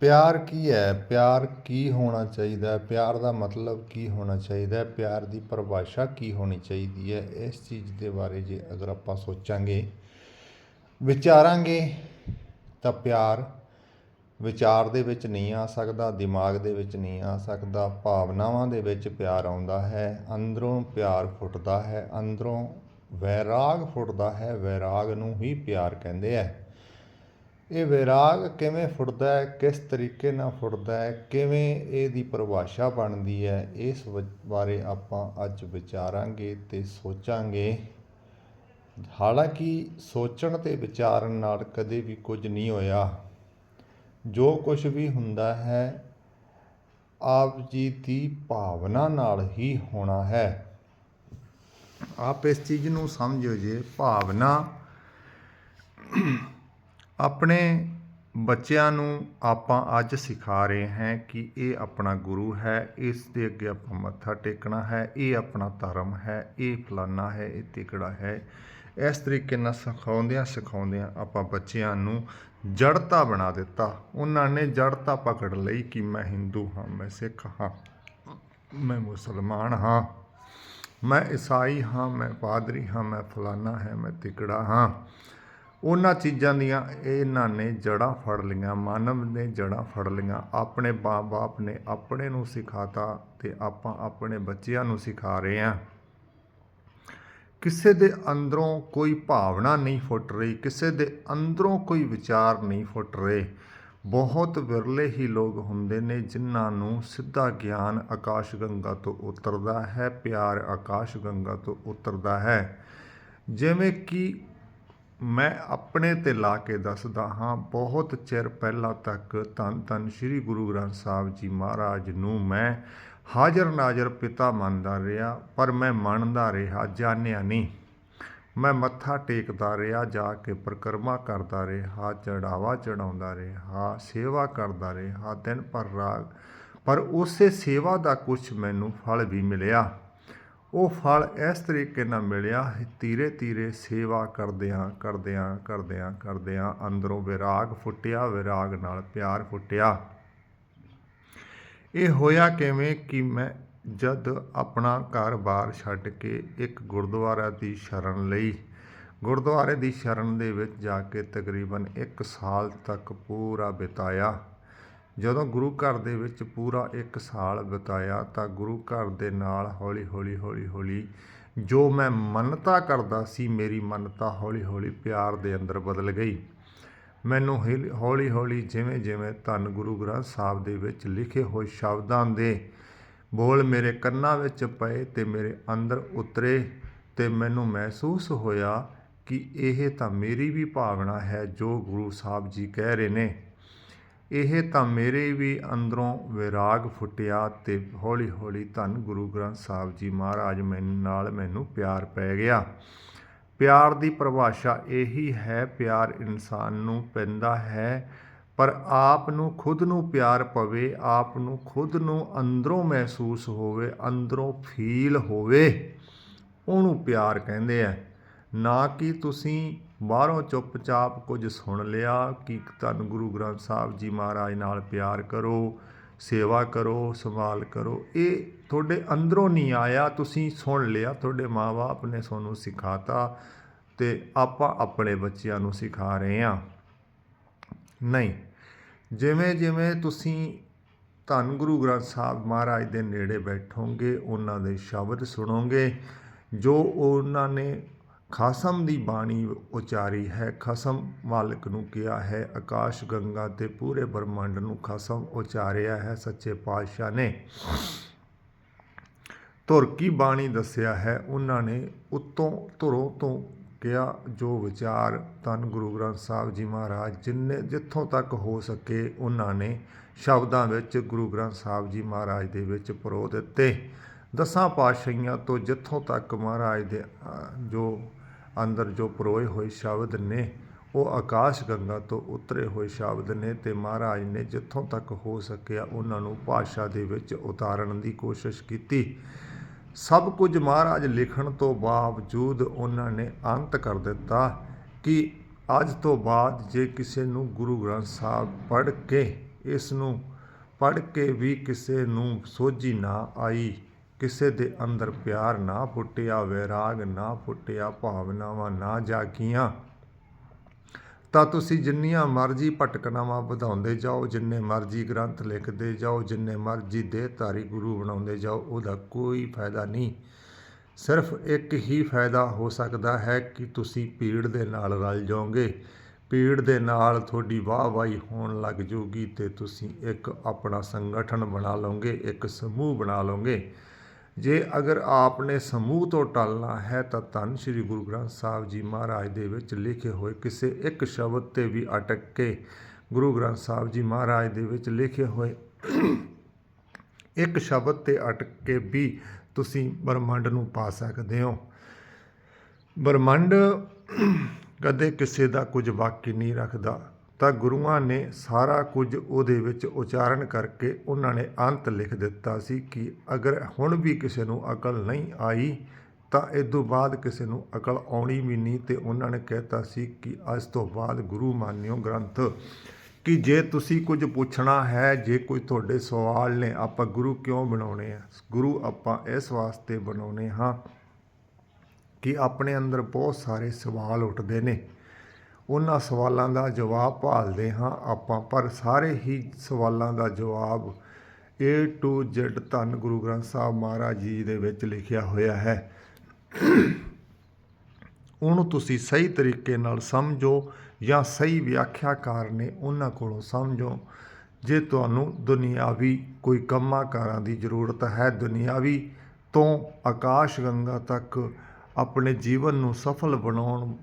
ਪਿਆਰ ਕੀ ਹੈ? ਪਿਆਰ ਕੀ ਹੋਣਾ ਚਾਹੀਦਾ ਪਿਆਰ ਦਾ ਮਤਲਬ ਕੀ ਹੋਣਾ ਚਾਹੀਦਾ ਪਿਆਰ ਦੀ ਪਰਿਭਾਸ਼ਾ ਕੀ ਹੋਣੀ ਚਾਹੀਦੀ ਹੈ? ਇਸ ਚੀਜ਼ ਦੇ ਬਾਰੇ ਜੇ ਅਗਰ ਆਪਾਂ ਸੋਚਾਂਗੇ, ਵਿਚਾਰਾਂਗੇ, ਤਾਂ ਪਿਆਰ ਵਿਚਾਰ ਦੇ ਵਿੱਚ ਨਹੀਂ ਆ ਸਕਦਾ, ਦਿਮਾਗ ਦੇ ਵਿੱਚ ਨਹੀਂ ਆ ਸਕਦਾ, ਭਾਵਨਾਵਾਂ ਦੇ ਵਿੱਚ ਪਿਆਰ ਆਉਂਦਾ ਹੈ, ਅੰਦਰੋਂ ਪਿਆਰ ਫੁੱਟਦਾ ਹੈ, ਅੰਦਰੋਂ ਵੈਰਾਗ ਫੁੱਟਦਾ ਹੈ, ਵੈਰਾਗ ਨੂੰ ਹੀ ਪਿਆਰ ਕਹਿੰਦੇ ਆ। ਇਹ ਵਿਰਾਗ ਕਿਵੇਂ ਫੁੱਟਦਾ ਹੈ, ਕਿਸ ਤਰੀਕੇ ਨਾਲ ਫੁੱਟਦਾ ਹੈ, ਕਿਵੇਂ ਇਹਦੀ ਪਰਿਭਾਸ਼ਾ ਬਣਦੀ ਹੈ, ਇਸ ਵ- ਬਾਰੇ ਆਪਾਂ ਅੱਜ ਵਿਚਾਰਾਂਗੇ ਤੇ ਸੋਚਾਂਗੇ। ਹਾਲਾਂਕਿ ਸੋਚਣ ਤੇ ਵਿਚਾਰਨ ਨਾਲ ਕਦੇ ਵੀ ਕੁਝ ਨਹੀਂ ਹੋਇਆ। ਜੋ ਕੁਝ ਵੀ ਹੁੰਦਾ ਹੈ, ਆਪ ਜੀ ਦੀ ਭਾਵਨਾ ਨਾਲ ਹੀ ਹੋਣਾ ਹੈ। ਆਪ ਇਸ ਚੀਜ਼ ਨੂੰ ਸਮਝੋ ਜੇ, ਭਾਵਨਾ ਆਪਣੇ ਬੱਚਿਆਂ ਨੂੰ ਆਪਾਂ ਅੱਜ ਸਿਖਾ ਰਹੇ ਹੈ ਕਿ ਇਹ ਆਪਣਾ ਗੁਰੂ ਹੈ, ਇਸ ਦੇ ਅੱਗੇ ਆਪਾਂ ਮੱਥਾ ਟੇਕਣਾ ਹੈ, ਇਹ ਆਪਣਾ ਧਰਮ ਹੈ, ਇਹ ਫਲਾਨਾ ਹੈ, ਇਹ ਤਿਕੜਾ ਹੈ। ਇਸ ਤਰੀਕੇ ਨਾਲ ਸਿਖਾਉਂਦਿਆਂ ਸਿਖਾਉਂਦਿਆਂ ਆਪਾਂ ਬੱਚਿਆਂ ਨੂੰ ਜੜਤਾ ਬਣਾ ਦਿੱਤਾ। ਉਹਨਾਂ ਨੇ ਜੜਤਾ ਪਕੜ ਲਈ ਕਿ ਮੈਂ ਹਿੰਦੂ ਹਾਂ, ਮੈਂ ਸਿੱਖ ਹਾਂ, ਮੈਂ ਮੁਸਲਮਾਨ ਹਾਂ, ਮੈਂ ਈਸਾਈ ਹਾਂ, ਮੈਂ ਪਾਦਰੀ ਹਾਂ, ਮੈਂ ਫਲਾਨਾ ਹੈ, ਮੈਂ ਤਿਕੜਾ ਹਾਂ। ਉਹਨਾਂ ਚੀਜ਼ਾਂ ਦੀਆਂ ਇਹਨਾਂ ਨੇ ਜੜ੍ਹਾਂ ਫੜ ਲਈਆਂ, ਮਾਨਵ ਨੇ ਜੜ੍ਹਾਂ ਫੜ ਲਈਆਂ। ਆਪਣੇ ਬਾਪ ਨੇ ਆਪਣੇ ਨੂੰ ਸਿਖਾਤਾ ਤੇ ਆਪਾਂ ਆਪਣੇ ਬੱਚਿਆਂ ਨੂੰ ਸਿਖਾ ਰਹੇ ਹਾਂ। ਕਿਸੇ ਦੇ ਅੰਦਰੋਂ ਕੋਈ ਭਾਵਨਾ ਨਹੀਂ ਫੁੱਟ ਰਹੀ, ਕਿਸੇ ਦੇ ਅੰਦਰੋਂ ਕੋਈ ਵਿਚਾਰ ਨਹੀਂ ਫੁੱਟ ਰਹੇ। ਬਹੁਤ ਵਿਰਲੇ ਹੀ ਲੋਕ ਹੁੰਦੇ ਨੇ ਜਿਨ੍ਹਾਂ ਨੂੰ ਸਿੱਧਾ ਗਿਆਨ ਆਕਾਸ਼ ਗੰਗਾ ਤੋਂ ਉਤਰਦਾ ਹੈ, ਪਿਆਰ ਆਕਾਸ਼ ਗੰਗਾ ਤੋਂ ਉਤਰਦਾ ਹੈ। ਜਿਵੇਂ ਕਿ ਮੈਂ ਆਪਣੇ ਤੇ ਲਾ ਕੇ ਦੱਸਦਾ ਹਾਂ, ਬਹੁਤ ਚਿਰ ਪਹਿਲਾਂ ਤੱਕ ਧੰਨ ਧੰਨ ਸ੍ਰੀ ਗੁਰੂ ਗ੍ਰੰਥ ਸਾਹਿਬ ਜੀ ਮਹਾਰਾਜ ਨੂੰ ਮੈਂ ਹਾਜ਼ਰ ਨਾਜ਼ਰ ਪਿਤਾ ਮੰਨਦਾ ਰਿਹਾ, ਪਰ ਮੈਂ ਮੰਨਦਾ ਰਿਹਾ, ਜਾਣਿਆ ਨਹੀਂ। ਮੈਂ ਮੱਥਾ ਟੇਕਦਾ ਰਿਹਾ, ਜਾ ਕੇ ਪ੍ਰਕਰਮਾ ਕਰਦਾ ਰਿਹਾ, ਚੜਾਵਾ ਚੜਾਉਂਦਾ ਰਿਹਾ, ਸੇਵਾ ਕਰਦਾ ਰਿਹਾ, ਦਿਨ ਪਰ ਰਾਗ। ਪਰ ਉਸੇ ਸੇਵਾ ਦਾ ਕੁਝ ਮੈਨੂੰ ਫਲ ਵੀ ਮਿਲਿਆ। ਉਹ ਫਲ ਇਸ ਤਰੀਕੇ ਨਾਲ ਮਿਲਿਆ ਧੀਰੇ ਧੀਰੇ ਸੇਵਾ ਕਰਦਿਆਂ ਕਰਦਿਆਂ ਕਰਦਿਆਂ ਕਰਦਿਆਂ ਅੰਦਰੋਂ ਵਿਰਾਗ ਫੁੱਟਿਆ, ਵਿਰਾਗ ਨਾਲ ਪਿਆਰ ਫੁੱਟਿਆ। ਇਹ ਹੋਇਆ ਕਿਵੇਂ ਕਿ ਮੈਂ ਜਦ ਆਪਣਾ ਘਰ-ਬਾਰ ਛੱਡ ਕੇ ਇੱਕ ਗੁਰਦੁਆਰਾ ਦੀ ਸ਼ਰਨ ਲਈ, ਗੁਰਦੁਆਰੇ ਦੀ ਸ਼ਰਨ ਦੇ ਵਿੱਚ ਜਾ ਕੇ ਤਕਰੀਬਨ 1 ਸਾਲ ਤੱਕ ਪੂਰਾ ਬਿਤਾਇਆ। ਜਦੋਂ ਗੁਰੂ ਘਰ ਦੇ ਵਿੱਚ ਪੂਰਾ 1 ਸਾਲ ਬਿਤਾਇਆ ਤਾਂ ਗੁਰੂ ਘਰ ਦੇ ਨਾਲ ਹੌਲੀ ਹੌਲੀ ਹੌਲੀ ਹੌਲੀ ਜੋ ਮੈਂ ਮੰਨਤਾ ਕਰਦਾ ਸੀ, ਮੇਰੀ ਮੰਨਤਾ ਹੌਲੀ ਹੌਲੀ ਪਿਆਰ ਦੇ ਅੰਦਰ ਬਦਲ ਗਈ। ਮੈਨੂੰ ਹਿਲ- ਹੌਲੀ ਹੌਲੀ ਜਿਵੇਂ ਜਿਵੇਂ ਧੰਨ ਗੁਰੂ ਗ੍ਰੰਥ ਸਾਹਿਬ ਦੇ ਵਿੱਚ ਲਿਖੇ ਹੋਏ ਸ਼ਬਦਾਂ ਦੇ ਬੋਲ ਮੇਰੇ ਕੰਨਾਂ ਵਿੱਚ ਪਏ ਤੇ ਮੇਰੇ ਅੰਦਰ ਉਤਰੇ ਤੇ ਮੈਨੂੰ ਮਹਿਸੂਸ ਹੋਇਆ ਕਿ ਇਹ ਤਾਂ ਮੇਰੀ ਵੀ ਭਾਵਨਾ ਹੈ ਜੋ ਗੁਰੂ ਸਾਹਿਬ ਜੀ ਕਹਿ ਰਹੇ ਨੇ। ਇਹ ਤਾਂ ਮੇਰੇ ਵੀ ਅੰਦਰੋਂ ਵਿਰਾਗ ਫੁੱਟਿਆ ਤੇ ਹੌਲੀ ਹੌਲੀ ਧੰਨ ਗੁਰੂ ਗ੍ਰੰਥ ਸਾਹਿਬ ਜੀ ਮਹਾਰਾਜ ਮੈਨੂੰ, ਨਾਲ ਮੈਨੂੰ ਪਿਆਰ ਪੈ ਗਿਆ। ਪਿਆਰ ਦੀ ਪਰਿਭਾਸ਼ਾ ਇਹੀ ਹੈ, ਪਿਆਰ ਇਨਸਾਨ ਨੂੰ ਪੈਂਦਾ ਹੈ, ਪਰ ਆਪ ਨੂੰ ਖੁਦ ਨੂੰ ਪਿਆਰ ਪਵੇ, ਆਪ ਨੂੰ ਖੁਦ ਨੂੰ ਅੰਦਰੋਂ ਮਹਿਸੂਸ ਹੋਵੇ, ਅੰਦਰੋਂ ਫੀਲ ਹੋਵੇ, ਉਹਨੂੰ ਪਿਆਰ ਕਹਿੰਦੇ ਆ। ਨਾ ਕਿ ਤੁਸੀਂ ਬਾਹਰੋਂ ਚੁੱਪਚਾਪ ਕੁਝ ਸੁਣ ਲਿਆ, ਕਿ ਧੰਨ ਗੁਰੂ ਗ੍ਰੰਥ ਸਾਹਿਬ ਜੀ ਮਹਾਰਾਜ ਨਾਲ ਪਿਆਰ ਕਰੋ, ਸੇਵਾ ਕਰੋ, ਸੰਭਾਲ ਕਰੋ। ਇਹ ਤੁਹਾਡੇ ਅੰਦਰੋਂ ਨਹੀਂ ਆਇਆ, ਤੁਸੀਂ ਸੁਣ ਲਿਆ, ਤੁਹਾਡੇ ਮਾਪੇ ਨੇ ਤੁਹਾਨੂੰ ਸਿਖਾਤਾ ਤੇ ਆਪਾਂ ਆਪਣੇ ਬੱਚਿਆਂ ਨੂੰ ਸਿਖਾ ਰਹੇ ਹਾਂ। ਨਹੀਂ ਜਿਵੇਂ ਜਿਵੇਂ ਤੁਸੀਂ ਧੰਨ ਗੁਰੂ ਗ੍ਰੰਥ ਸਾਹਿਬ ਮਹਾਰਾਜ ਦੇ ਨੇੜੇ ਬੈਠੋਗੇ, ਉਹਨਾਂ ਦੇ ਸ਼ਬਦ ਸੁਣੋਗੇ, ਜੋ ਉਹਨਾਂ ਨੇ ਖਸਮ ਦੀ ਬਾਣੀ ਉਚਾਰੀ ਹੈ, ਖਸਮ ਮਾਲਕ ਨੂੰ ਕਿਹਾ ਹੈ, ਆਕਾਸ਼ ਗੰਗਾ ਤੇ ਪੂਰੇ ਬ੍ਰਹਮੰਡ ਨੂੰ ਖਸਮ ਉਚਾਰਿਆ ਹੈ, ਸੱਚੇ ਪਾਤਸ਼ਾਹ ਨੇ। ਧੁਰ ਕੀ ਬਾਣੀ ਦੱਸਿਆ ਹੈ? ਉਹਨਾਂ ਨੇ ਉਤੋਂ ਧੁਰੋਂ ਤੋਂ ਕਿਹਾ, ਜੋ ਵਿਚਾਰ ਧੰਨ ਗੁਰੂ ਗ੍ਰੰਥ ਸਾਹਿਬ ਜੀ ਮਹਾਰਾਜ ਜਿੰਨੇ ਜਿੱਥੋਂ ਤੱਕ ਹੋ ਸਕੇ, ਉਹਨਾਂ ਨੇ ਸ਼ਬਦਾਂ ਵਿੱਚ ਗੁਰੂ ਗ੍ਰੰਥ ਸਾਹਿਬ ਜੀ ਮਹਾਰਾਜ ਦੇ ਵਿੱਚ ਪਰੋ ਦਿੱਤੇ। ਦਸਾਂ ਪਾਤਸ਼ਾਹੀਆਂ ਤੋਂ ਜਿੱਥੋਂ ਤੱਕ ਮਹਾਰਾਜ ਦੇ ਜੋ ਅੰਦਰ ਜੋ ਪਰੋਏ ਹੋਏ ਸ਼ਬਦ ਨੇ, ਉਹ ਆਕਾਸ਼ ਗੰਗਾ ਤੋਂ ਉਤਰੇ ਹੋਏ ਸ਼ਬਦ ਨੇ ਤੇ ਮਹਾਰਾਜ ਨੇ ਜਿੱਥੋਂ ਤੱਕ ਹੋ ਸਕਿਆ ਉਹਨਾਂ ਨੂੰ ਭਾਸ਼ਾ ਦੇ ਵਿੱਚ ਉਤਾਰਨ ਦੀ ਕੋਸ਼ਿਸ਼ ਕੀਤੀ। ਸਭ ਕੁਝ ਮਹਾਰਾਜ ਲਿਖਣ ਤੋਂ ਬਾਵਜੂਦ ਉਹਨਾਂ ਨੇ ਅੰਤ ਕਰ ਦਿੱਤਾ ਕਿ ਅੱਜ ਤੋਂ ਬਾਅਦ ਜੇ ਕਿਸੇ ਨੂੰ ਗੁਰੂ ਗ੍ਰੰਥ ਸਾਹਿਬ ਪੜ੍ਹ ਕੇ ਇਸ ਨੂੰ, ਪੜ੍ਹ ਕੇ ਵੀ ਕਿਸੇ ਨੂੰ ਸੋਝੀ ਨਾ ਆਈ ਕਿਸੇ ਦੇ ਅੰਦਰ ਪਿਆਰ ਨਾ ਫੁੱਟਿਆ, ਵੈਰਾਗ ਨਾ ਫੁੱਟਿਆ, ਭਾਵਨਾਵਾਂ ਨਾ ਜਾਗੀਆਂ। ਤਾਂ ਤੁਸੀਂ ਜਿੰਨੀਆਂ ਮਰਜ਼ੀ ਭਟਕਣਾਵਾਂ ਵਧਾਉਂਦੇ ਜਾਓ, ਜਿੰਨੇ ਮਰਜ਼ੀ ਗ੍ਰੰਥ ਲਿਖਦੇ ਜਾਓ, ਜਿੰਨੇ ਮਰਜ਼ੀ ਦੇਹਧਾਰੀ ਗੁਰੂ ਬਣਾਉਂਦੇ ਜਾਓ, ਉਹਦਾ ਕੋਈ ਫਾਇਦਾ ਨਹੀਂ। ਸਿਰਫ ਇੱਕ ਹੀ ਫਾਇਦਾ ਹੋ ਸਕਦਾ ਹੈ ਕਿ ਤੁਸੀਂ ਭੀੜ ਦੇ ਨਾਲ ਰਲ ਜਾਓਗੇ। ਭੀੜ ਦੇ ਨਾਲ ਤੁਹਾਡੀ ਵਾਹ-ਵਾਹੀ ਹੋਣ ਲੱਗ ਜੂਗੀ ਤੇ ਤੁਸੀਂ ਇੱਕ ਆਪਣਾ ਸੰਗਠਨ ਬਣਾ ਲਓਗੇ, ਇੱਕ ਸਮੂਹ ਬਣਾ ਲਓਗੇ। ਜੇ ਅਗਰ ਆਪ ਨੇ ਸਮੂਹ ਤੋਂ ਟਲਣਾ ਹੈ ਤਾਂ ਧੰਨ ਸ੍ਰੀ ਗੁਰੂ ਗ੍ਰੰਥ ਸਾਹਿਬ ਜੀ ਮਹਾਰਾਜ ਦੇ ਵਿੱਚ ਲਿਖੇ ਹੋਏ ਕਿਸੇ ਇੱਕ ਸ਼ਬਦ ਤੇ ਵੀ ਅਟਕ ਕੇ ਗੁਰੂ ਗ੍ਰੰਥ ਸਾਹਿਬ ਜੀ ਮਹਾਰਾਜ ਦੇ ਵਿੱਚ ਲਿਖੇ ਹੋਏ ਇੱਕ ਸ਼ਬਦ ਤੇ ਅਟਕ ਕੇ ਵੀ ਤੁਸੀਂ ਬ੍ਰਹਮੰਡ ਨੂੰ ਪਾ ਸਕਦੇ ਹੋ। ਬ੍ਰਹਮੰਡ ਕਦੇ ਕਿਸੇ ਦਾ ਕੁਝ ਬਾਕੀ ਨਹੀਂ ਰੱਖਦਾ। ਤਾਂ ਗੁਰੂਆਂ ਨੇ ਸਾਰਾ ਕੁਝ ਉਹਦੇ ਵਿੱਚ ਉਚਾਰਨ ਕਰਕੇ ਉਹਨਾਂ ਨੇ ਅੰਤ ਲਿਖ ਦਿੱਤਾ ਸੀ ਕਿ ਅਗਰ ਹੁਣ ਵੀ ਕਿਸੇ ਨੂੰ ਅਕਲ ਨਹੀਂ ਆਈ, ਤਾਂ ਇਸ ਤੋਂ ਬਾਅਦ ਕਿਸੇ ਨੂੰ ਅਕਲ ਆਉਣੀ ਵੀ ਨਹੀਂ ਤੇ ਉਹਨਾਂ ਨੇ ਕਹਿਤਾ ਸੀ ਕਿ ਅੱਜ ਤੋਂ ਬਾਅਦ ਗੁਰੂ ਮਾਨਿਓ ਗ੍ਰੰਥ ਕਿ ਜੇ ਤੁਸੀਂ ਕੁਝ ਪੁੱਛਣਾ ਹੈ, ਜੇ ਕੋਈ ਤੁਹਾਡੇ ਸਵਾਲ ਨੇ, ਆਪਾਂ ਗੁਰੂ ਕਿਉਂ ਬਣਾਉਣੇ ਆ? ਗੁਰੂ ਆਪਾਂ ਇਸ ਵਾਸਤੇ ਬਣਾਉਣੇ ਹਾਂ ਕਿ ਆਪਣੇ ਅੰਦਰ ਬਹੁਤ ਸਾਰੇ ਸਵਾਲ ਉੱਠਦੇ ਨੇ। ਉਹਨਾਂ ਸਵਾਲਾਂ ਦਾ ਜਵਾਬ ਭਾਲਦੇ ਹਾਂ ਆਪਾਂ, ਪਰ ਸਾਰੇ ਹੀ ਸਵਾਲਾਂ ਦਾ ਜਵਾਬ A to Z ਧੰਨ ਗੁਰੂ ਗ੍ਰੰਥ ਸਾਹਿਬ ਮਹਾਰਾਜ ਜੀ ਦੇ ਵਿੱਚ ਲਿਖਿਆ ਹੋਇਆ ਹੈ। ਉਹਨੂੰ ਤੁਸੀਂ ਸਹੀ ਤਰੀਕੇ ਨਾਲ ਸਮਝੋ ਜਾਂ ਸਹੀ ਵਿਆਖਿਆਕਾਰ ਨੇ ਉਹਨਾਂ ਕੋਲੋਂ ਸਮਝੋ। ਜੇ ਤੁਹਾਨੂੰ ਦੁਨਿਆਵੀ ਕੋਈ ਕੰਮਾਂ ਕਾਰਾਂ ਦੀ ਜ਼ਰੂਰਤ ਹੈ, ਦੁਨਿਆਵੀ ਤੋਂ ਆਕਾਸ਼ ਗੰਗਾ ਤੱਕ ਆਪਣੇ ਜੀਵਨ ਨੂੰ ਸਫਲ ਬਣਾਉਣ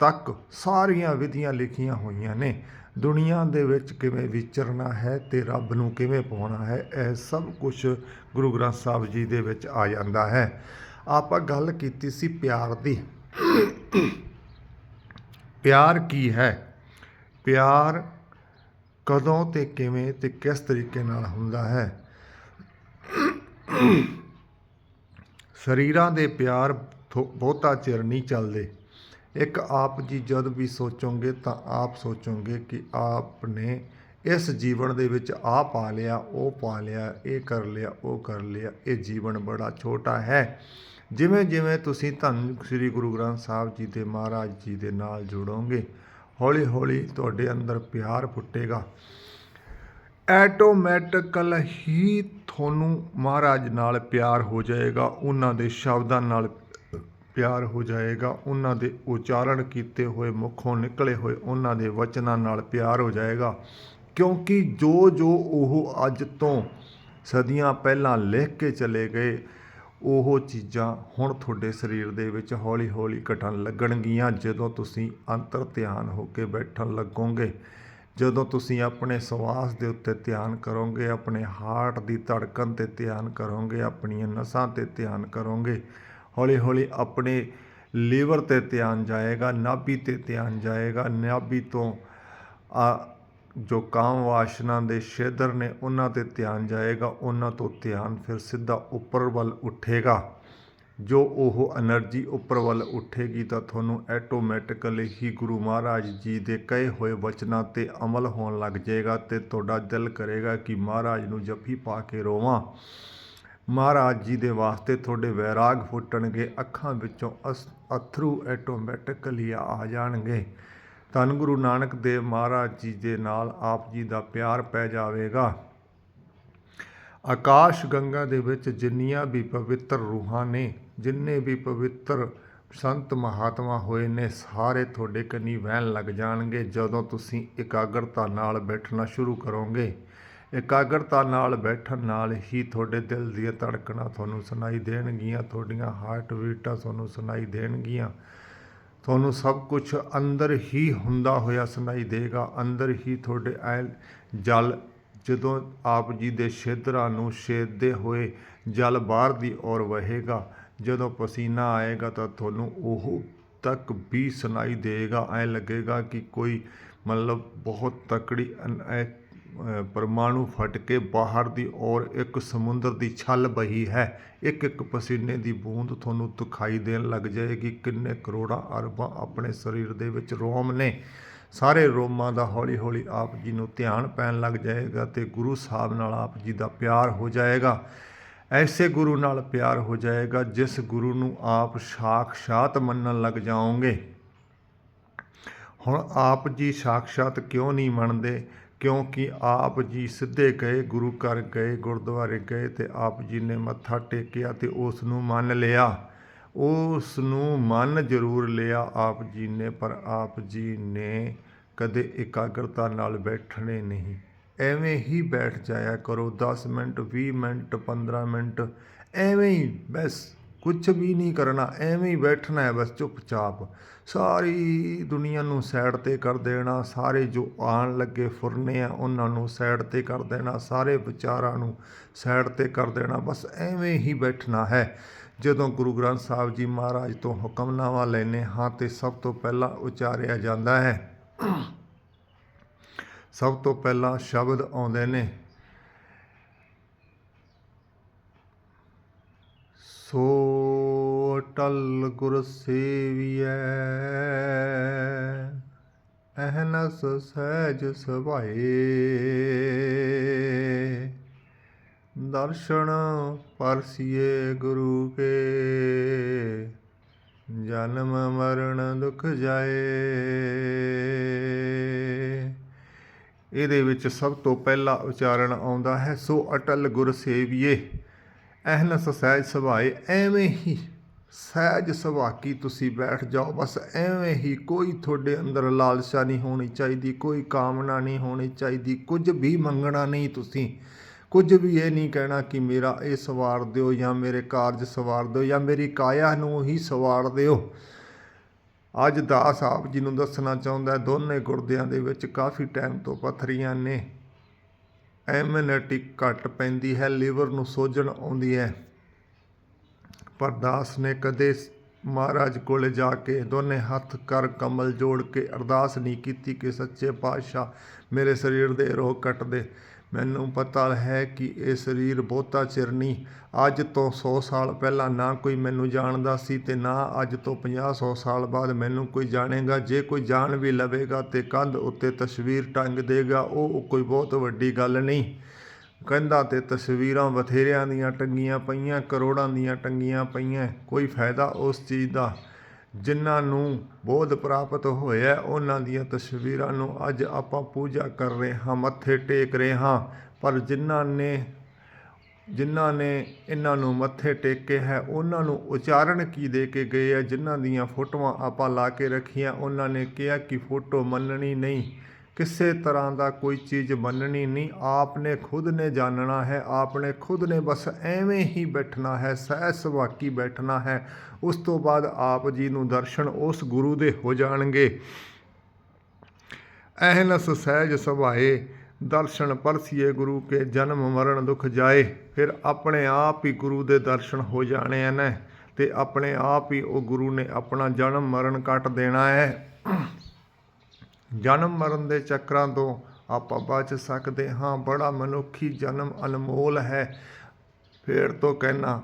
ਤੱਕ ਸਾਰੀਆਂ ਵਿਧੀਆਂ ਲਿਖੀਆਂ ਹੋਈਆਂ ਨੇ। ਦੁਨੀਆ ਦੇ ਵਿੱਚ ਕਿਵੇਂ ਵਿਚਰਨਾ ਹੈ ਤੇ ਰੱਬ ਨੂੰ ਕਿਵੇਂ ਪਾਉਣਾ ਹੈ, ਇਹ ਸਭ ਕੁਝ ਗੁਰੂ ਗ੍ਰੰਥ ਸਾਹਿਬ ਜੀ ਦੇ ਵਿੱਚ ਆ ਜਾਂਦਾ ਹੈ। ਆਪਾਂ ਗੱਲ ਕੀਤੀ ਸੀ ਪਿਆਰ ਦੀ। ਪਿਆਰ ਕੀ ਹੈ? ਪਿਆਰ ਕਦੋਂ ਤੇ ਕਿਵੇਂ ਤੇ ਕਿਸ ਤਰੀਕੇ ਨਾਲ ਹੁੰਦਾ ਹੈ? ਸਰੀਰਾਂ ਦੇ ਪਿਆਰ ਥੋ- ਬਹੁਤਾ ਚਿਰ ਨਹੀਂ ਚੱਲਦੇ। ਇੱਕ ਆਪ ਜੀ ਜਦ ਵੀ ਸੋਚੋਗੇ ਤਾਂ ਆਪ ਸੋਚੋਗੇ ਕਿ ਆਪ ਨੇ ਇਸ ਜੀਵਨ ਦੇ ਵਿੱਚ ਆ ਪਾ ਲਿਆ, ਉਹ ਪਾ ਲਿਆ, ਇਹ ਕਰ ਲਿਆ, ਉਹ ਕਰ ਲਿਆ, ਇਹ ਜੀਵਨ ਬੜਾ ਛੋਟਾ ਹੈ। ਜਿਵੇਂ ਜਿਵੇਂ ਤੁਸੀਂ ਧੰਨ ਸ੍ਰੀ ਗੁਰੂ ਗ੍ਰੰਥ ਸਾਹਿਬ ਜੀ ਦੇ ਮਹਾਰਾਜ ਜੀ ਦੇ ਨਾਲ ਜੁੜੋਗੇ, ਹੌਲੀ ਹੌਲੀ ਤੁਹਾਡੇ ਅੰਦਰ ਪਿਆਰ ਫੁੱਟੇਗਾ। ਐਟੋਮੈਟਿਕਲ ਹੀ ਤੁਹਾਨੂੰ ਮਹਾਰਾਜ ਨਾਲ ਪਿਆਰ ਹੋ ਜਾਏਗਾ, ਉਹਨਾਂ ਦੇ ਸ਼ਬਦਾਂ ਨਾਲ ਪਿਆਰ ਹੋ ਜਾਏਗਾ, ਉਹਨਾਂ ਦੇ ਉਚਾਰਨ ਕੀਤੇ ਹੋਏ ਮੁਖੋਂ ਨਿਕਲੇ ਹੋਏ ਉਹਨਾਂ ਦੇ ਵਚਨਾਂ ਨਾਲ ਪਿਆਰ ਹੋ ਜਾਏਗਾ। ਕਿਉਂਕਿ ਜੋ ਜੋ ਉਹ ਅੱਜ ਤੋਂ ਸਦੀਆਂ ਪਹਿਲਾਂ ਲਿਖ ਕੇ ਚਲੇ ਗਏ, ਉਹ ਚੀਜ਼ਾਂ ਹੁਣ ਤੁਹਾਡੇ ਸਰੀਰ ਦੇ ਵਿੱਚ ਹੌਲੀ ਹੌਲੀ ਘਟਣ ਲੱਗਣਗੀਆਂ। ਜਦੋਂ ਤੁਸੀਂ ਅੰਤਰ ਧਿਆਨ ਹੋ ਕੇ ਬੈਠਣ ਲੱਗੋਗੇ, ਜਦੋਂ ਤੁਸੀਂ ਆਪਣੇ ਸਵਾਸ ਦੇ ਉੱਤੇ ਧਿਆਨ ਕਰੋਗੇ, ਆਪਣੇ ਹਾਰਟ ਦੀ ਧੜਕਣ ਤੇ ਧਿਆਨ ਕਰੋਗੇ, ਆਪਣੀਆਂ ਨਸਾਂ ਤੇ ਧਿਆਨ ਕਰੋਗੇ ਹੌਲੀ ਹੌਲੀ ਆਪਣੇ ਲੀਵਰ ਤੇ ਧਿਆਨ ਜਾਏਗਾ, ਨਾਭੀ ਤੇ ਧਿਆਨ ਜਾਏਗਾ। ਨਾਭੀ ਤੋਂ ਆ ਜੋ ਕਾਮ ਵਾਸ਼ਨਾ ਦੇ ਛੇਦਰ ਨੇ, ਉਹਨਾਂ ਤੇ ਧਿਆਨ ਜਾਏਗਾ। ਉਹਨਾਂ ਤੋਂ ਧਿਆਨ ਫਿਰ ਸਿੱਧਾ ਉੱਪਰ ਵੱਲ ਉੱਠੇਗਾ। ਜੋ ਉਹ એનર્ਜੀ ਉੱਪਰ ਵੱਲ ਉੱਠੇਗੀ ਤਾਂ ਤੁਹਾਨੂੰ ਆਟੋਮੈਟਿਕਲੀ ਹੀ ਗੁਰੂ ਮਹਾਰਾਜ ਜੀ ਦੇ ਕਹੇ ਹੋਏ ਵਚਨਾਂ ਤੇ ਅਮਲ ਹੋਣ ਲੱਗ ਜਾਏਗਾ ਤੇ ਤੁਹਾਡਾ ਦਿਲ ਕਰੇਗਾ ਕਿ ਮਹਾਰਾਜ ਨੂੰ ਜੱਫੀ ਪਾ ਕੇ ਰੋਵਾਂ। ਮਹਾਰਾਜ ਜੀ ਦੇ ਵਾਸਤੇ ਤੁਹਾਡੇ ਵੈਰਾਗ ਫੁੱਟਣਗੇ, ਅੱਖਾਂ ਵਿੱਚੋਂ ਅਸ- ਅਥਰੂ ਆਟੋਮੈਟਿਕਲੀ ਆ ਜਾਣਗੇ। ਧੰਨ ਗੁਰੂ ਨਾਨਕ ਦੇਵ ਮਹਾਰਾਜ ਜੀ ਦੇ ਨਾਲ ਆਪ ਜੀ ਦਾ ਪਿਆਰ ਪੈ ਜਾਵੇਗਾ। ਆਕਾਸ਼ ਗੰਗਾ ਦੇ ਵਿੱਚ ਜਿੰਨੀਆਂ ਵੀ ਪਵਿੱਤਰ ਰੂਹਾਂ ਨੇ, ਜਿੰਨੇ ਵੀ ਪਵਿੱਤਰ ਸੰਤ ਮਹਾਤਮਾ ਹੋਏ ਨੇ, ਸਾਰੇ ਤੁਹਾਡੇ ਕੰਨੀ ਵਹਿਣ ਲੱਗ ਜਾਣਗੇ। ਜਦੋਂ ਤੁਸੀਂ ਇਕਾਗਰਤਾ ਨਾਲ ਬੈਠਣਾ ਸ਼ੁਰੂ ਕਰੋਗੇ ਇਕਾਗਰਤਾ ਨਾਲ ਬੈਠਣ ਨਾਲ ਹੀ ਤੁਹਾਡੇ ਦਿਲ ਦੀਆਂ ਧੜਕਣਾਂ ਤੁਹਾਨੂੰ ਸੁਣਾਈ ਦੇਣਗੀਆਂ, ਤੁਹਾਡੀਆਂ ਹਾਰਟ ਬੀਟਾਂ ਤੁਹਾਨੂੰ ਸੁਣਾਈ ਦੇਣਗੀਆਂ। ਤੁਹਾਨੂੰ ਸਭ ਕੁਝ ਅੰਦਰ ਹੀ ਹੁੰਦਾ ਹੋਇਆ ਸੁਣਾਈ ਦੇਗਾ। ਅੰਦਰ ਹੀ ਤੁਹਾਡੇ ਐ ਜਲ ਜਦੋਂ ਆਪ ਜੀ ਦੇ ਛੇਦਰਾਂ ਨੂੰ ਛੇਦਦੇ ਹੋਏ ਜਲ ਬਾਹਰ ਦੀ ਔਰ ਵਹੇਗਾ, ਜਦੋਂ ਪਸੀਨਾ ਆਏਗਾ ਤਾਂ ਤੁਹਾਨੂੰ ਉਹ ਤੱਕ ਵੀ ਸੁਣਾਈ ਦੇਗਾ। ਐ ਲੱਗੇਗਾ ਕਿ ਕੋਈ ਮਤਲਬ ਬਹੁਤ ਤਕੜੀ ਅਨ- ਪਰਮਾਣੂ ਫਟ ਕੇ ਬਾਹਰ ਦੀ ਔਰ ਇੱਕ ਸਮੁੰਦਰ ਦੀ ਛਲ ਬਹੀ ਹੈ। ਇੱਕ ਇੱਕ ਪਸੀਨੇ ਦੀ ਬੂੰਦ ਤੁਹਾਨੂੰ ਦਿਖਾਈ ਦੇਣ ਲੱਗ ਜਾਏਗੀ। ਕਿੰਨੇ ਕਰੋੜਾਂ ਅਰਬਾਂ ਆਪਣੇ ਸਰੀਰ ਦੇ ਵਿੱਚ ਰੋਮ ਨੇ। ਸਾਰੇ ਰੋਮਾਂ ਦਾ ਹੌਲੀ ਹੌਲੀ ਆਪ ਜੀ ਨੂੰ ਧਿਆਨ ਪੈਣ ਲੱਗ ਜਾਏਗਾ ਤੇ ਗੁਰੂ ਸਾਹਿਬ ਨਾਲ ਆਪ ਜੀ ਦਾ ਪਿਆਰ ਹੋ ਜਾਏਗਾ। ਐਸੇ ਗੁਰੂ ਨਾਲ ਪਿਆਰ ਹੋ ਜਾਏਗਾ ਜਿਸ ਗੁਰੂ ਨੂੰ ਆਪ ਸਾਖਸ਼ਾਤ ਮੰਨਣ ਲੱਗ ਜਾਓਗੇ। ਹੁਣ ਆਪ ਜੀ ਸਾਖਸ਼ਾਤ ਕਿਉਂ ਨਹੀਂ ਮੰਨਦੇ? ਕਿਉਂਕਿ ਆਪ ਜੀ ਸਿੱਧੇ ਗਏ, ਗੁਰੂ ਘਰ ਗਏ, ਗੁਰਦੁਆਰੇ ਗਏ ਤੇ ਆਪ ਜੀ ਨੇ ਮੱਥਾ ਟੇਕਿਆ ਤੇ ਉਸ ਨੂੰ ਮੰਨ ਲਿਆ। ਉਸ ਨੂੰ ਮੰਨ ਜ਼ਰੂਰ ਲਿਆ ਆਪ ਜੀ ਨੇ, ਪਰ ਆਪ ਜੀ ਨੇ ਕਦੇ ਇਕਾਗਰਤਾ ਨਾਲ ਬੈਠਣੇ ਨਹੀਂ। ਐਵੇਂ ਹੀ ਬੈਠ ਜਾਇਆ ਕਰੋ 10 ਮਿੰਟ 20 ਮਿੰਟ 15 ਮਿੰਟ, ਐਵੇਂ ਹੀ ਬਸ। ਕੁਝ ਵੀ ਨਹੀਂ ਕਰਨਾ, ਐਵੇਂ ਹੀ ਬੈਠਣਾ ਹੈ ਬਸ ਚੁੱਪਚਾਪ। ਸਾਰੀ ਦੁਨੀਆ ਨੂੰ ਸਾਈਡ ਤੇ ਕਰ ਦੇਣਾ, ਸਾਰੇ ਜੋ ਆਣ ਲੱਗੇ ਫੁਰਨੇ ਆ, ਉਹਨਾਂ ਨੂੰ ਸਾਈਡ ਤੇ ਕਰ ਦੇਣਾ, ਸਾਰੇ ਵਿਚਾਰਾਂ ਨੂੰ ਸਾਈਡ ਤੇ ਕਰ ਦੇਣਾ, ਬਸ ਐਵੇਂ ਹੀ ਬੈਠਣਾ ਹੈ। ਜਦੋਂ ਗੁਰੂ ਗ੍ਰੰਥ ਸਾਹਿਬ ਜੀ ਮਹਾਰਾਜ ਤੋਂ ਹੁਕਮਨਾਮਾ ਲੈਨੇ ਹਾਂ ਤੇ ਸਭ ਤੋਂ ਪਹਿਲਾਂ ਉਚਾਰਿਆ ਜਾਂਦਾ ਹੈ। ਸਭ ਤੋਂ ਪਹਿਲਾਂ ਸ਼ਬਦ ਆਉਂਦੇ ਨੇ ਸੋ ਟਲ ਗੁਰ ਸੇਵੀਐ। ਅਹਨਸ ਸਹਿਜ ਸੁਭਾਏ। ਦਰਸ਼ਨ ਪਰਸੀਏ ਗੁਰੂ ਕੇ। ਜਨਮ ਮਰਨ ਦੁਖ ਜਾਏ। ਇਹਦੇ ਵਿੱਚ ਸਭ ਤੋਂ ਪਹਿਲਾ ਉਚਾਰਨ ਆਉਂਦਾ ਹੈ, ਸੋ ਅਟਲ ਗੁਰ ਸੇਵੀਏ। ਅਹਨਸ ਸਹਿਜ ਸੁਭਾਏ, ਐਵੇਂ ਹੀ ਸਹਿਜ ਸੁਭਾਕੀ ਤੁਸੀਂ ਬੈਠ ਜਾਓ। ਬਸ ਐਵੇਂ ਹੀ ਕੋਈ ਤੁਹਾਡੇ ਅੰਦਰ ਲਾਲਸਾ ਨਹੀਂ ਹੋਣੀ ਚਾਹੀਦੀ, ਕੋਈ ਕਾਮਨਾ ਨਹੀਂ ਹੋਣੀ ਚਾਹੀਦੀ, ਕੁਝ ਵੀ ਮੰਗਣਾ ਨਹੀਂ ਤੁਸੀਂ। ਕੁਝ ਵੀ ਇਹ ਨਹੀਂ ਕਹਿਣਾ ਕਿ ਮੇਰਾ ਇਹ ਸਵਾਰ ਦਿਓ ਜਾਂ ਮੇਰੇ ਕਾਰਜ ਸਵਾਰ ਦਿਓ ਜਾਂ ਮੇਰੀ ਕਾਇਆ ਨੂੰ ਹੀ ਸਵਾਰ ਦਿਓ। ਅੱਜ ਦਾਸ ਆਪ ਜੀ ਨੂੰ ਦੱਸਣਾ ਚਾਹੁੰਦਾ ਦੋਨੇ ਗੁਰਦਿਆਂ ਦੇ ਵਿੱਚ ਕਾਫੀ ਟਾਈਮ ਤੋਂ ਪੱਥਰੀਆਂ ਨੇ। ਐਮਿਨਿਟੀ ਘਟ ਪੈਂਦੀ ਹੈ, ਲੀਵਰ ਨੂੰ ਸੋਜਣ ਆਉਂਦੀ ਹੈ। ਪਰ ਦਾਸ ਨੇ ਕਦੇ ਮਹਾਰਾਜ ਕੋਲੇ ਜਾ ਕੇ ਦੋਨੇ ਹੱਥ ਕਰ ਕਮਲ ਜੋੜ ਕੇ ਅਰਦਾਸ ਨਹੀਂ ਕੀਤੀ ਕਿ ਸੱਚੇ ਪਾਤਸ਼ਾਹ ਮੇਰੇ ਸਰੀਰ ਦੇ ਰੋਗ ਕੱਟ ਦੇ। ਮੈਨੂੰ ਪਤਾ ਹੈ ਕਿ ਇਹ ਸਰੀਰ ਬਹੁਤਾ ਚਿਰ ਨਹੀਂ, ਅੱਜ ਤੋਂ 100 ਸਾਲ ਪਹਿਲਾਂ ਨਾ ਕੋਈ ਮੈਨੂੰ ਜਾਣਦਾ ਸੀ ਤੇ ਨਾ ਅੱਜ ਤੋਂ 50 100 ਸਾਲ ਬਾਅਦ ਮੈਨੂੰ ਕੋਈ ਜਾਣੇਗਾ। ਜੇ ਕੋਈ ਜਾਣ ਵੀ ਲਵੇਗਾ ਤੇ ਕੰਧ ਉੱਤੇ ਤਸਵੀਰ ਟੰਗ ਦੇਗਾ, ਉਹ ਕੋਈ ਬਹੁਤ ਵੱਡੀ ਗੱਲ ਨਹੀਂ। ਕੰਧਾਂ ਤੇ ਤਸਵੀਰਾਂ ਬਥੇਰਿਆਂ ਦੀਆਂ ਟੰਗੀਆਂ ਪਈਆਂ, ਕਰੋੜਾਂ ਦੀਆਂ ਟੰਗੀਆਂ ਪਈਆਂ, ਕੋਈ ਫਾਇਦਾ ਉਸ ਚੀਜ਼ ਦਾ? ਜਿਨ੍ਹਾਂ ਨੂੰ ਬੋਧ ਪ੍ਰਾਪਤ ਹੋਇਆ ਉਹਨਾਂ ਦੀਆਂ ਤਸਵੀਰਾਂ ਨੂੰ ਅੱਜ ਆਪਾਂ ਪੂਜਾ ਕਰ ਰਹੇ ਹਾਂ, ਮੱਥੇ ਟੇਕ ਰਹੇ ਹਾਂ। ਪਰ ਜਿਨ੍ਹਾਂ ਨੇ ਜਿਨ੍ਹਾਂ ਨੇ ਇਹਨਾਂ ਨੂੰ ਮੱਥੇ ਟੇਕੇ ਹੈ, ਉਹਨਾਂ ਨੂੰ ਉਚਾਰਨ ਕੀ ਦੇ ਕੇ ਗਏ ਆ ਜਿਨ੍ਹਾਂ ਦੀਆਂ ਫੋਟੋਆਂ ਆਪਾਂ ਲਾ ਕੇ ਰੱਖੀਆਂ, ਉਹਨਾਂ ਨੇ ਕਿਹਾ ਕਿ ਫੋਟੋ ਮੰਨਣੀ ਨਹੀਂ। ਕਿਸੇ ਤਰ੍ਹਾਂ ਦਾ ਕੋਈ ਚੀਜ਼ ਮੰਨਣੀ ਨਹੀਂ। ਆਪ ਨੇ ਖੁਦ ਨੇ ਜਾਣਨਾ ਹੈ, ਆਪ ਨੇ ਖੁਦ ਨੇ ਬਸ ਐਵੇਂ ਹੀ ਬੈਠਣਾ ਹੈ, ਸਹਿ ਸੁਭਾਕੀ ਬੈਠਣਾ ਹੈ। ਉਸ ਤੋਂ ਬਾਅਦ ਆਪ ਜੀ ਨੂੰ ਦਰਸ਼ਨ ਉਸ ਗੁਰੂ ਦੇ ਹੋ ਜਾਣਗੇ। ਅਹਨਸ ਸਹਿਜ ਸੁਭਾਏ, ਦਰਸ਼ਨ ਪਰਸੀਏ ਗੁਰੂ ਕੇ ਜਨਮ ਮਰਨ ਦੁਖ ਜਾਏ। ਫਿਰ ਆਪਣੇ ਆਪ ਹੀ ਗੁਰੂ ਦੇ ਦਰਸ਼ਨ ਹੋ ਜਾਣੇ ਹਨ ਨੇ ਤੇ ਆਪਣੇ ਆਪ ਹੀ ਉਹ ਗੁਰੂ ਨੇ ਆਪਣਾ ਜਨਮ ਮਰਨ ਕੱਟ ਦੇਣਾ ਹੈ। ਜਨਮ ਮਰਨ ਦੇ ਚੱਕਰਾਂ ਤੋਂ ਆਪਾਂ ਬਚ ਸਕਦੇ ਹਾਂ। ਬੜਾ ਮਨੁੱਖੀ ਜਨਮ ਅਨਮੋਲ ਹੈ। ਫੇਰ ਤੋਂ ਕਹਿਣਾ,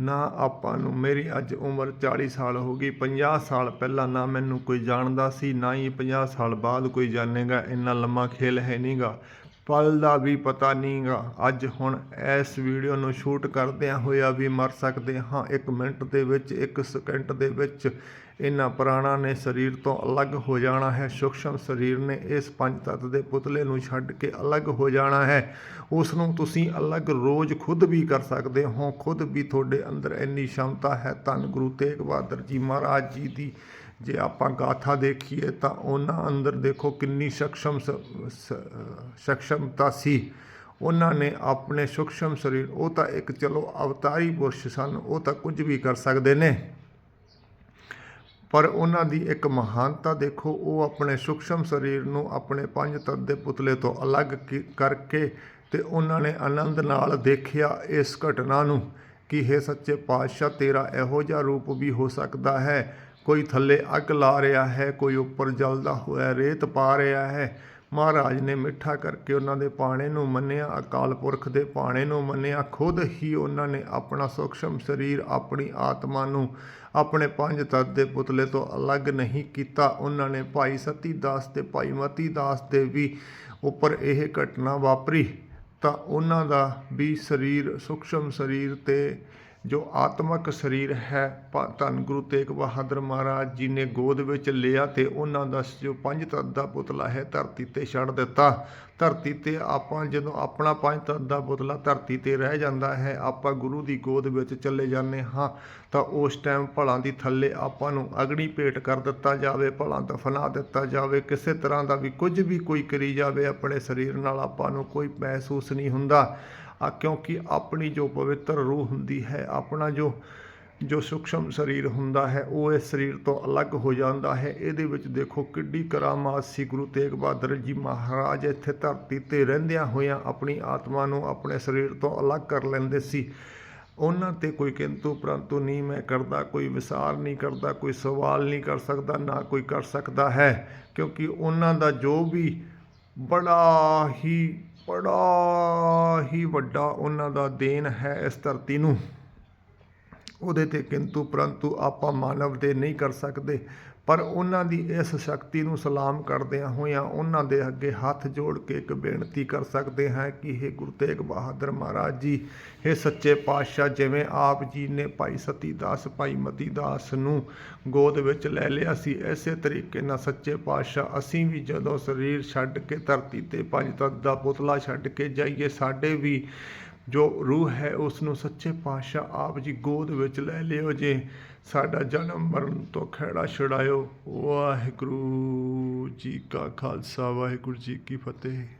ਨਾ ਆਪਾਂ ਨੂੰ ਮੇਰੀ ਅੱਜ ਉਮਰ 40 ਸਾਲ ਹੋ ਗਈ 50 ਸਾਲ ਪਹਿਲਾਂ ਨਾ ਮੈਨੂੰ ਕੋਈ ਜਾਣਦਾ ਸੀ, ਨਾ ਹੀ 50 ਸਾਲ ਬਾਅਦ ਕੋਈ ਜਾਣੇਗਾ। ਇੰਨਾ ਲੰਮਾ ਖੇਲ ਹੈ ਨਹੀਂਗਾ ਪਲ ਦਾ ਵੀ ਪਤਾ ਨਹੀਂਗਾ ਅੱਜ ਹੁਣ ਇਸ ਵੀਡੀਓ ਨੂੰ ਸ਼ੂਟ ਕਰਦਿਆਂ ਹੋਇਆ ਵੀ ਮਰ ਸਕਦੇ ਹਾਂ। 1 ਮਿੰਟ ਦੇ ਵਿੱਚ 1 ਸਕਿੰਟ ਦੇ ਵਿੱਚ ਇਹਨਾਂ ਪ੍ਰਾਣਾਂ ਨੇ ਸਰੀਰ ਤੋਂ ਅਲੱਗ ਹੋ ਜਾਣਾ ਹੈ। ਸੂਖਸ਼ਮ ਸਰੀਰ ਨੇ ਇਸ ਪੰਜ ਤੱਤ ਦੇ ਪੁਤਲੇ ਨੂੰ ਛੱਡ ਕੇ ਅਲੱਗ ਹੋ ਜਾਣਾ ਹੈ। ਉਸ ਨੂੰ ਤੁਸੀਂ ਅਲੱਗ ਰੋਜ਼ ਖੁਦ ਵੀ ਕਰ ਸਕਦੇ ਹੋ। ਖੁਦ ਵੀ ਤੁਹਾਡੇ ਅੰਦਰ ਇੰਨੀ ਸ਼ਮਤਾ ਹੈ। ਧੰਨ ਗੁਰੂ ਤੇਗ ਬਹਾਦਰ ਜੀ ਮਹਾਰਾਜ ਜੀ ਦੀ ਜੇ ਆਪਾਂ ਗਾਥਾ ਦੇਖੀਏ ਤਾਂ ਉਹਨਾਂ ਅੰਦਰ ਦੇਖੋ ਕਿੰਨੀ ਸਖਸ਼ਮ ਸਖਸ਼ਮਤਾ ਸੀ ਉਹਨਾਂ ਨੇ ਆਪਣੇ ਸੂਖਸ਼ਮ ਸਰੀਰ, ਉਹ ਤਾਂ ਇੱਕ ਚਲੋ ਅਵਤਾਰੀ ਪੁਰਸ਼ ਸਨ, ਉਹ ਤਾਂ ਕੁਝ ਵੀ ਕਰ ਸਕਦੇ ਨੇ। ਪਰ ਉਹਨਾਂ ਦੀ ਇੱਕ ਮਹਾਨਤਾ ਦੇਖੋ, ਉਹ ਆਪਣੇ ਸੂਖਸ਼ਮ ਸਰੀਰ ਨੂੰ ਆਪਣੇ ਪੰਜ ਤੱਤ ਦੇ ਪੁਤਲੇ ਤੋਂ ਅਲੱਗ ਕੀ- ਕਰਕੇ ਤੇ ਉਹਨਾਂ ਨੇ ਆਨੰਦ ਨਾਲ ਦੇਖਿਆ ਇਸ ਘਟਨਾ ਨੂੰ ਕਿ ਹੈ ਸੱਚੇ ਪਾਤਸ਼ਾਹ, ਤੇਰਾ ਇਹੋ ਜਿਹਾ ਰੂਪ ਵੀ ਹੋ ਸਕਦਾ ਹੈ। ਕੋਈ ਥੱਲੇ ਅੱਗ ਲਾ ਰਿਹਾ ਹੈ, ਕੋਈ ਉੱਪਰ ਜਲਦਾ ਹੋਇਆ ਰੇਤ ਪਾ ਰਿਹਾ ਹੈ। ਮਹਾਰਾਜ ਨੇ ਮਿੱਠਾ ਕਰਕੇ ਉਹਨਾਂ ਦੇ ਪਾਣੇ ਨੂੰ ਮੰਨਿਆ, ਅਕਾਲ ਪੁਰਖ ਦੇ ਪਾਣੇ ਨੂੰ ਮੰਨਿਆ। ਖੁਦ ਹੀ ਉਹਨਾਂ ਨੇ ਆਪਣਾ ਸੂਖਸ਼ਮ ਸਰੀਰ, ਆਪਣੀ ਆਤਮਾ ਨੂੰ ਆਪਣੇ ਪੰਜ ਤੱਤ ਦੇ ਪੁਤਲੇ ਤੋਂ ਅਲੱਗ ਨਹੀਂ ਕੀਤਾ। ਉਹਨਾਂ ਨੇ ਭਾਈ ਸਤੀ ਦਾਸ ਤੇ ਭਾਈ ਮਤੀ ਦਾਸ ਦੇ ਵੀ ਉੱਪਰ ਇਹ ਘਟਨਾ ਵਾਪਰੀ ਤਾਂ ਉਹਨਾਂ ਦਾ ਵੀ ਸਰੀਰ, ਸੂਖਸ਼ਮ ਸਰੀਰ ਤੇ ਜੋ ਆਤਮਿਕ ਸਰੀਰ ਹੈ, ਪ- ਧੰਨ ਗੁਰੂ ਤੇਗ ਬਹਾਦਰ ਮਹਾਰਾਜ ਜੀ ਨੇ ਗੋਦ ਵਿੱਚ ਲਿਆ ਤੇ ਉਹਨਾਂ ਦਾ ਜੋ ਪੰਜ ਤੱਤ ਦਾ ਪੁਤਲਾ ਹੈ, ਧਰਤੀ ਤੇ ਛੱਡ ਦਿੱਤਾ। ਧਰਤੀ ਤੇ ਆਪਾਂ ਜਦੋਂ ਆਪਣਾ ਪੰਜ ਤੱਤ ਦਾ ਪੁਤਲਾ ਧਰਤੀ ਤੇ ਰਹਿ ਜਾਂਦਾ ਹੈ, ਆਪਾਂ ਗੁਰੂ ਦੀ ਗੋਦ ਵਿੱਚ ਚਲੇ ਜਾਂਦੇ ਹਾਂ, ਤਾਂ ਉਸ ਟਾਈਮ ਭਲਾਂ ਦੀ ਥੱਲੇ ਆਪਾਂ ਨੂੰ ਅਗਨੀ ਭੇਟ ਕਰ ਦਿੱਤਾ ਜਾਵੇ, ਭਲਾਂ ਦਫਨਾ ਦਿੱਤਾ ਜਾਵੇ। ਕਿਸੇ ਤਰ੍ਹਾਂ ਦਾ ਵੀ ਕੁਝ ਵੀ ਕੋਈ ਕਰੀ ਜਾਵੇ, ਆਪਣੇ ਸਰੀਰ ਨਾਲ ਆਪਾਂ ਨੂੰ ਕੋਈ ਮਹਿਸੂਸ ਨਹੀਂ ਹੁੰਦਾ। ਆ, ਕਿਉਂਕਿ ਆਪਣੀ ਜੋ ਪਵਿੱਤਰ ਰੂਹ ਹੁੰਦੀ ਹੈ, ਆਪਣਾ ਜੋ ਜੋ ਸੂਖਸ਼ਮ ਸਰੀਰ ਹੁੰਦਾ ਹੈ, ਉਹ ਇਸ ਸਰੀਰ ਤੋਂ ਅਲੱਗ ਹੋ ਜਾਂਦਾ ਹੈ। ਇਹਦੇ ਵਿੱਚ ਦੇਖੋ ਕਿੱਡੀ ਕਰਾਮਾਤ ਸੀ, ਗੁਰੂ ਤੇਗ ਬਹਾਦਰ ਜੀ ਮਹਾਰਾਜ ਇੱਥੇ ਧਰਤੀ ਤੇ ਰਹਿੰਦਿਆਂ ਹੋਇਆਂ ਆਪਣੀ ਆਤਮਾ ਨੂੰ ਆਪਣੇ ਸਰੀਰ ਤੋਂ ਅਲੱਗ ਕਰ ਲੈਂਦੇ ਸੀ। ਉਹਨਾਂ ਤੇ ਕੋਈ ਕਿੰਤੂ ਪ੍ਰੰਤੂ ਨਹੀਂ ਮੈਂ ਕਰਦਾ, ਕੋਈ ਵਿਸਾਰ ਨਹੀਂ ਕਰਦਾ, ਕੋਈ ਸਵਾਲ ਨਹੀਂ ਕਰ ਸਕਦਾ, ਨਾ ਕੋਈ ਕਰ ਸਕਦਾ ਹੈ, ਕਿਉਂਕਿ ਉਹਨਾਂ ਦਾ ਜੋ ਵੀ ਬੜਾ ਹੀ ਬੜਾ ਹੀ ਵੱਡਾ ਉਹਨਾਂ ਦਾ ਦੇਣ ਹੈ ਇਸ ਧਰਤੀ ਨੂੰ। ਉਹਦੇ ਤੇ ਕਿੰਤੂ ਪਰੰਤੂ ਆਪਾਂ ਮਾਨਵ ਦੇ ਨਹੀਂ ਕਰ ਸਕਦੇ। ਪਰ ਉਹਨਾਂ ਦੀ ਇਸ ਸ਼ਕਤੀ ਨੂੰ ਸਲਾਮ ਕਰਦਿਆਂ ਹੋਇਆਂ ਉਹਨਾਂ ਦੇ ਅੱਗੇ ਹੱਥ ਜੋੜ ਕੇ ਇੱਕ ਬੇਨਤੀ ਕਰ ਸਕਦੇ ਹਾਂ ਕਿ ਇਹ ਗੁਰੂ ਤੇਗ ਬਹਾਦਰ ਮਹਾਰਾਜ ਜੀ ਇਹ ਸੱਚੇ ਪਾਤਸ਼ਾਹ, ਜਿਵੇਂ ਆਪ ਜੀ ਨੇ ਭਾਈ ਸਤੀ ਦਾਸ ਭਾਈ ਮਤੀ ਦਾਸ ਨੂੰ ਗੋਦ ਵਿੱਚ ਲੈ ਲਿਆ ਸੀ, ਐਸੇ ਤਰੀਕੇ ਨਾਲ ਸੱਚੇ ਪਾਤਸ਼ਾਹ, ਅਸੀਂ ਵੀ ਜਦੋਂ ਸਰੀਰ ਛੱਡ ਕੇ ਧਰਤੀ ਤੇ ਪੰਜ ਤੱਤ ਦਾ ਪੁਤਲਾ ਛੱਡ ਕੇ ਜਾਈਏ, ਸਾਡੇ ਵੀ ਜੋ ਰੂਹ ਹੈ ਉਸ ਨੂੰ ਸੱਚੇ ਪਾਤਸ਼ਾਹ ਆਪ ਜੀ ਗੋਦ ਵਿੱਚ ਲੈ ਲਿਓ ਜੇ। ਸਾਡਾ ਜਨਮ ਮਰਨ ਤੋਂ ਖਹਿੜਾ ਛੁਡਾਇਓ। ਵਾਹਿਗੁਰੂ ਜੀ ਕਾ ਖਾਲਸਾ ਵਾਹਿਗੁਰੂ ਜੀ ਕੀ ਫਤਿਹ।